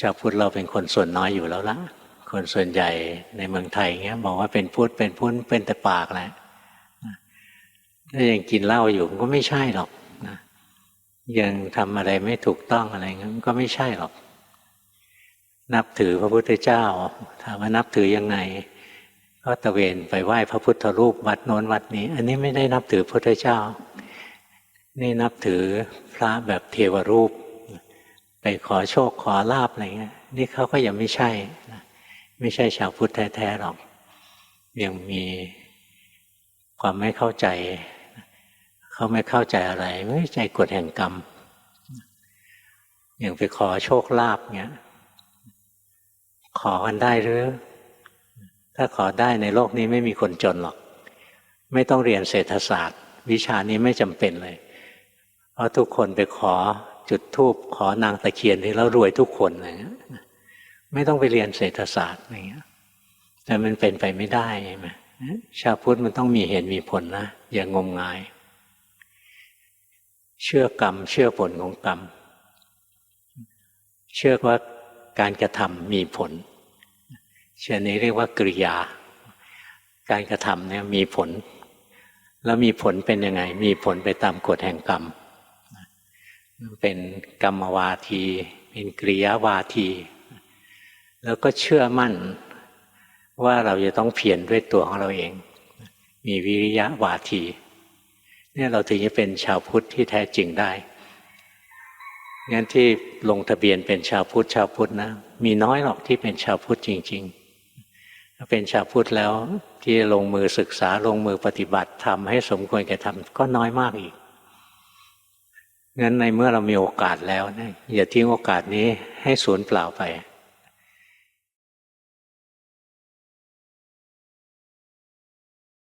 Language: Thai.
ชาวพุทธเราเป็นคนส่วนน้อยอยู่แล้วละคนส่วนใหญ่ในเมืองไทยเงี้ยบอกว่าเป็นพุทธเป็นพุทธเป็นแต่ปากแหละถ้ายังกินเหล้าอยู่มันก็ไม่ใช่หรอกนะยังทำอะไรไม่ถูกต้องอะไรเงี้ยมันก็ไม่ใช่หรอก นับถือพระพุทธเจ้าถามว่านับถือยังไงก็ตะเวนไปไหว้พระพุทธรูปวัดโน้นวัดนี้ อันนี้ไม่ได้นับถือพระพุทธเจ้า นี่นับถือพระแบบเทวรูป ไปขอโชคขอลาบอะไรเงี้ยนี่เขาก็ยังไม่ใช่นะไม่ใช่ชาวพุทธแท้ๆหรอก ยังมีความไม่เข้าใจ เขาไม่เข้าใจอะไรไม่ใจกฎแห่งกรรมอย่างไปขอโชคลาภเงี้ยขอกันได้หรือ ถ้าขอได้ในโลกนี้ไม่มีคนจนหรอก ไม่ต้องเรียนเศรษฐศาสตร์ วิชานี้ไม่จำเป็นเลย เพราะทุกคนไปขอ จุดทูบขอนางตะเคียนที่แล้วรวยทุกคนอะไรเงี้ยไม่ต้องไปเรียนเศรษฐศาสตร์อะไรเงี้ย แต่มันเป็นไปไม่ได้ใช่ไหมชาวพุทธมันต้องมีเหตุมีผลนะอย่างงมงาย เชื่อกรรม เชื่อผลของกรรม เชื่อว่าการกระทำมีผลเชื่อนี้เรียกว่ากริยา การกระทำเนี่ยมีผล แล้วมีผลเป็นยังไง มีผลไปตามกฎแห่งกรรม เป็นกรรมวาที เป็นกริยาวาที แล้วก็เชื่อมั่นว่าเราจะต้องเพียรด้วยตัวของเราเอง มีวิริยะวาทีเนี่ยเราถึงจะเป็นชาวพุทธที่แท้จริงได้งั้นที่ลงทะเบียนเป็นชาวพุทธชาวพุทธนะ มีน้อยหรอกที่เป็นชาวพุทธจริง ๆ ถ้าเป็นชาวพุทธแล้วที่ลงมือศึกษาลงมือปฏิบัติทำให้สมควรแก่ทำก็น้อยมากอีก งั้นในเมื่อเรามีโอกาสแล้วนะอย่าทิ้งโอกาสนี้ให้สูญเปล่าไป